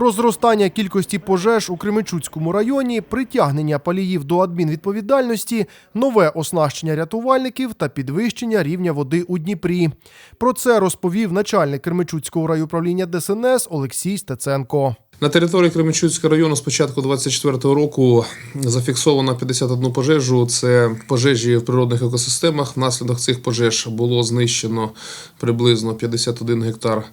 Про зростання кількості пожеж у Кременчуцькому районі, притягнення паліїв до адмінвідповідальності, нове оснащення рятувальників та підвищення рівня води у Дніпрі. Про це розповів начальник Кременчуцького райуправління ДСНС Олексій Стеценко. На території Кременчуцького району з початку 2024 року зафіксовано 51 пожежу. Це пожежі в природних екосистемах. Внаслідок цих пожеж було знищено приблизно 51 гектар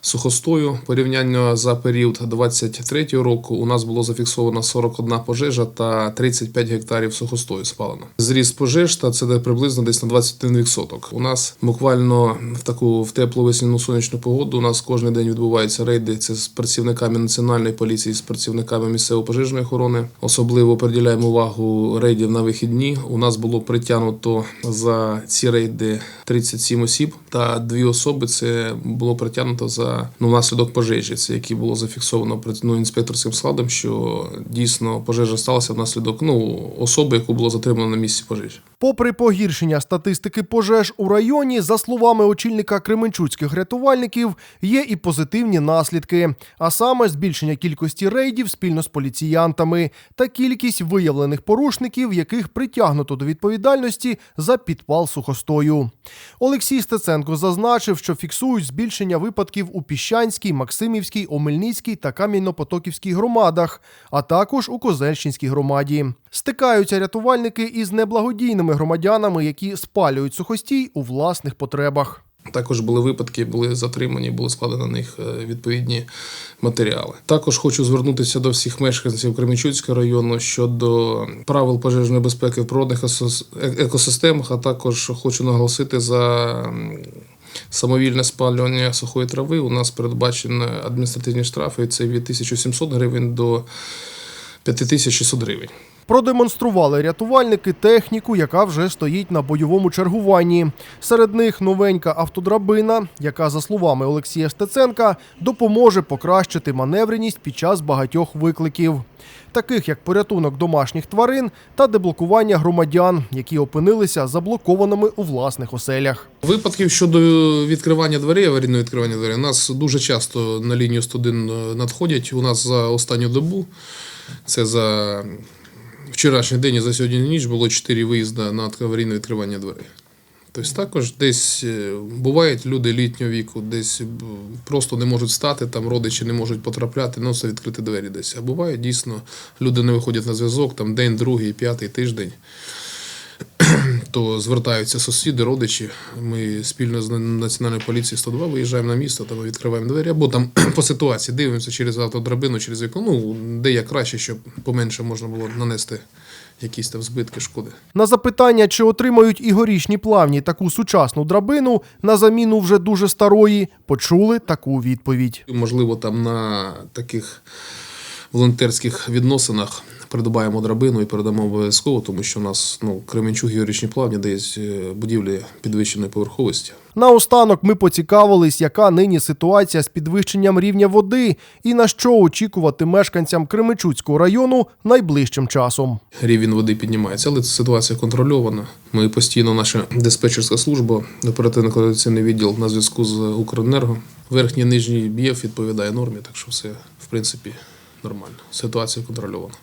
сухостою. Порівняння за період 2023 року у нас було зафіксовано 41 пожежа та 35 гектарів сухостою спалено. Зріст пожеж та це приблизно десь на 21%. У нас буквально в таку в теплу весняну сонячну погоду. У нас кожен день відбуваються рейди. Це з працівниками національної поліції, з працівниками місцевої пожежної охорони. Особливо приділяємо увагу рейдів на вихідні. У нас було притягнуто за ці рейди 37 осіб, та дві особи це було притягнуто за ну внаслідок пожежі. Це які було зафіксовано ну, інспекторським складом, що дійсно пожежа сталася внаслідок ну особи, яку було затримано на місці пожежі. Попри погіршення статистики пожеж у районі, за словами очільника кременчуцьких рятувальників, є і позитивні наслідки, а саме збільшення кількості рейдів спільно з поліціянтами та кількість виявлених порушників, яких притягнуто до відповідальності за підпал сухостою. Олексій Стеценко зазначив, що фіксують збільшення випадків у Піщанській, Максимівській, Омельницькій та Кам'янопотоківській громадах, а також у Козельщинській громаді. Стикаються рятувальники із неблагодійними громадянами, які спалюють сухостій у власних потребах. Також були випадки, були затримані, були складені на них е, відповідні матеріали. Також хочу звернутися до всіх мешканців Кременчуцького району щодо правил пожежної безпеки в природних е- екосистемах. А також хочу наголосити за самовільне спалювання сухої трави. У нас передбачені адміністративні штрафи. Це від 1700 гривень до 5600 гривень. Продемонстрували рятувальники техніку, яка вже стоїть на бойовому чергуванні. Серед них новенька автодрабина, яка, за словами Олексія Стеценка, допоможе покращити маневреність під час багатьох викликів, таких як порятунок домашніх тварин та деблокування громадян, які опинилися заблокованими у власних оселях. Випадків щодо відкривання дверей, аварійного відкривання дверей, у нас дуже часто на лінію 101 надходять. У нас за останню добу, це за вчорашній день і за сьогодні ніч було 4 виїзди на аварійне відкривання дверей. Тобто також десь е, бувають люди літнього віку, десь просто не можуть стати, там родичі не можуть потрапляти, ну це відкрити двері десь. А буває дійсно, люди не виходять на зв'язок, там день, другий, п'ятий тиждень то звертаються сусіди, родичі. Ми спільно з Національною поліцією 102 виїжджаємо на місто, там відкриваємо двері, або там по ситуації дивимося через автодрабину, через вікно. Ну, де як краще, щоб поменше можна було нанести якісь там збитки, шкоди. На запитання, чи отримають і горішні плавні таку сучасну драбину на заміну вже дуже старої, почули таку відповідь. Можливо, там на таких волонтерських відносинах придбаємо драбину і передамо обов'язково, тому що у нас ну, Кременчуг і Горішні плавні, де є е, будівлі підвищеної поверховості. Наостанок ми поцікавились, яка нині ситуація з підвищенням рівня води і на що очікувати мешканцям Кременчуцького району найближчим часом. рівень води піднімається, але ситуація контрольована. Ми постійно, наша диспетчерська служба, оперативно-координаційний відділ на зв'язку з Укренерго. Верхній і нижній б'єв відповідає нормі, так що все в принципі нормально. Ситуація контрольована.